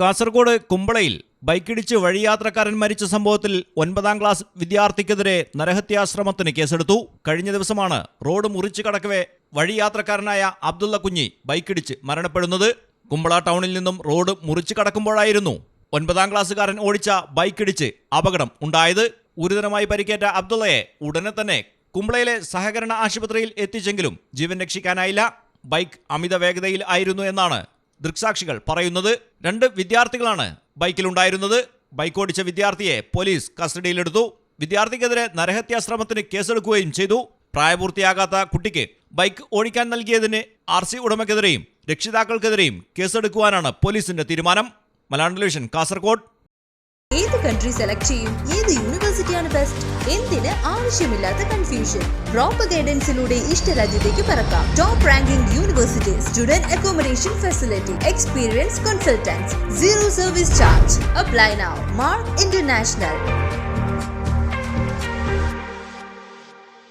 കാസർഗോഡ് കുമ്പളയിൽ ബൈക്കിടിച്ച് വഴിയാത്രക്കാരൻ മരിച്ച സംഭവത്തിൽ ഒൻപതാം ക്ലാസ് വിദ്യാർത്ഥിക്കെതിരെ നരഹത്യാശ്രമത്തിന് കേസെടുത്തു. കഴിഞ്ഞ ദിവസമാണ് റോഡ് മുറിച്ചു കടക്കവേ വഴിയാത്രക്കാരനായ അബ്ദുള്ള കുഞ്ഞി ബൈക്കിടിച്ച് മരണപ്പെടുന്നത്. കുമ്പള ടൗണിൽ നിന്നും റോഡ് മുറിച്ചു കടക്കുമ്പോഴായിരുന്നു ഒൻപതാം ക്ലാസ്സുകാരൻ ഓടിച്ച ബൈക്കിടിച്ച് അപകടം ഉണ്ടായത്. ഗുരുതരമായി പരിക്കേറ്റ അബ്ദുള്ളയെ ഉടനെ തന്നെ കുമ്പളയിലെ സഹകരണ ആശുപത്രിയിൽ എത്തിച്ചെങ്കിലും ജീവൻ രക്ഷിക്കാനായില്ല. ബൈക്ക് അമിത വേഗതയിൽ ആയിരുന്നു എന്നാണ് ദൃക്സാക്ഷികൾ പറയുന്നത് രണ്ട് വിദ്യാർത്ഥികളാണ് ബൈക്കിലുണ്ടായിരുന്നത് ബൈക്ക് ഓടിച്ച വിദ്യാർത്ഥിയെ പോലീസ് കസ്റ്റഡിയിലെടുത്തു. വിദ്യാർത്ഥിക്കെതിരെ നരഹത്യാശ്രമത്തിന് കേസെടുക്കുകയും ചെയ്തു. പ്രായപൂർത്തിയാകാത്ത കുട്ടിക്ക് ബൈക്ക് ഓടിക്കാൻ നൽകിയതിന് ആർ സി ഉടമയ്ക്കെതിരെയും രക്ഷിതാക്കൾക്കെതിരെയും കേസെടുക്കുവാനാണ് പോലീസിന്റെ തീരുമാനം. മലയാളം ടെലിവിഷൻ കാസർഗോഡ് ഏത് കൺട്രി സെലക്ട് ചെയ്യും? ഏത് യൂണിവേഴ്സിറ്റിയാണ് ബെസ്റ്റ് എന്തിന് ആവശ്യമില്ലാത്ത കൺഫ്യൂഷൻ പ്രോപ്പർ ഗൈഡൻസിലൂടെ ഇഷ്ടരാജ്യത്തേക്ക് പറക്കാം. Top ranking university student accommodation facility experience consultants zero service charge apply now Mark International